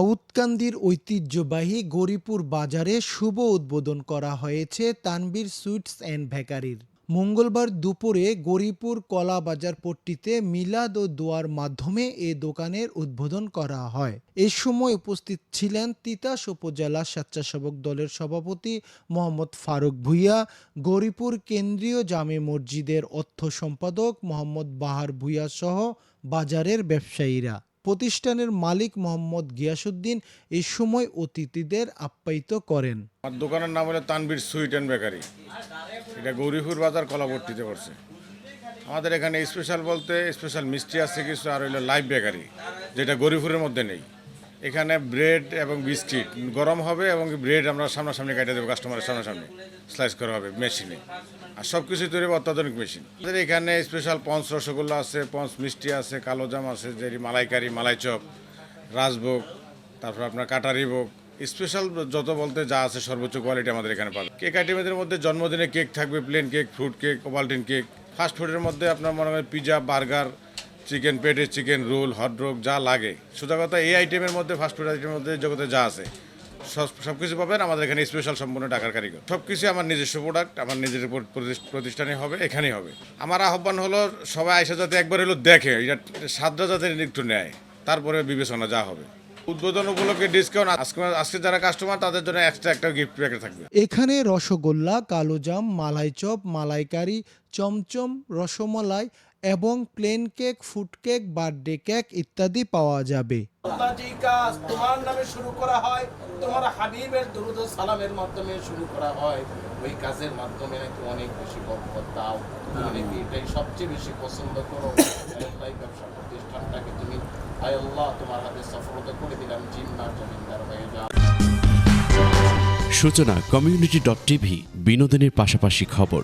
নরসিংদীর ঐতিহ্যবাহী গরিপুর বাজারে শুভ উদ্বোধন করা হয়েছে তানবীর সুইটস অ্যান্ড বেকারির মঙ্গলবার দুপুরে গরিপুর কলা বাজার পট্টিতে মিলাদ ও দোয়ার মাধ্যমে এ দোকানের উদ্বোধন করা হয়। এ সময় উপস্থিত ছিলেন তিতাস উপজেলা স্বেচ্ছাসেবক দলের সভাপতি মোহাম্মদ ফারুক ভুইয়া, গরিপুর কেন্দ্রীয় জামে মসজিদের অর্থ সম্পাদক মোহাম্মদ বাহার ভুইয়া সহ বাজারের ব্যবসায়ীরা। প্রতিষ্ঠানের মালিক মোহাম্মদ গিয়াসুদ্দিন এই সময় অতিথিদের আপ্যায়িত করেন। আমার দোকানের নাম হলো তানবীর সুইট অ্যান্ড বেকারি। এটা গৌরীপুর বাজার কলাবর্তিতে পড়ছে। আমাদের এখানে স্পেশাল বলতে স্পেশাল মিষ্টি আছে কিছু, আর হইল লাইভ বেকারি যেটা গৌরীপুরের মধ্যে নেই। এখানে ব্রেড এবং বিস্কিট গরম হবে এবং ব্রেড আমরা সামনাসামনি কাটে দেবো কাস্টমারের সামনাসামনি স্লাইস করা হবে মেশিনে আর সব কিছু তৈরি হবে অত্যাধুনিক মেশিন আমাদের এখানে স্পেশাল পঞ্চ রসগোল্লা আছে পঞ্চ মিষ্টি আছে, কালো জাম আছে যে মালাইকারি, মালাই চপ, রাজভোগ, তারপর আপনার কাটারি ভোগ। স্পেশাল যত বলতে যা আছে সর্বোচ্চ কোয়ালিটি আমাদের এখানে পাবে কেক আইটেমের মধ্যে জন্মদিনে কেক থাকবে plain cake fruit cake Ovaltine cake fast ফুডের মধ্যে আপনার মনে হয় pizza burger chicken patty chicken roll hot dog যা লাগে। সোজা কথা, এই আইটেমের মধ্যে ফাস্ট ফুড আইটেমের মধ্যে জগতে যা আছে, সব কিছু পাবেন। আমাদের এখানে স্পেশাল সম্পূর্ণ টাকার কারিগর। সব কিছু আমার নিজস্ব প্রোডাক্ট আমার নিজের প্রতিষ্ঠানে হবে, এখানেই হবে। আমার আহ্বান হলো, সবাই আইসা যাতে একবার হলো দেখে, এটা সাতটা যাতে একটু নেয়। তারপরে বিবেচনা যা হবে। উদ্বোধন উপলক্ষে ডিসকাউন্ট আজকে যারা কাস্টমার তাদের জন্য এক্সট্রা একটা গিফট প্যাকেট থাকবে। এখানে রসগোল্লা কালোজাম মালাই চপ, মালাইকারি, চমচম, রসমলাই এবং plain cake food cake birthday cake ইত্যাদি পাওয়া যাবে। কাজ তোমার নামে শুরু করা হয় তোমার হাবিবের দুরুদ ও সালামের মাধ্যমে শুরু করা হয়। ওই কাজের মাধ্যমে নাকি অনেক বেশি বরকত দাও। তুমি এটাই সবচেয়ে বেশি পছন্দ করো? এই ব্যবসা প্রতিষ্ঠানটাকে তুমি আয় আল্লাহ তোমার হাতে সফলতা করে দিলাম জিন্নার জমিনদার হয়ে যাও। সূচনা কমিউনিটি ডট টিভি বিনোদনের পাশাপাশি খবর।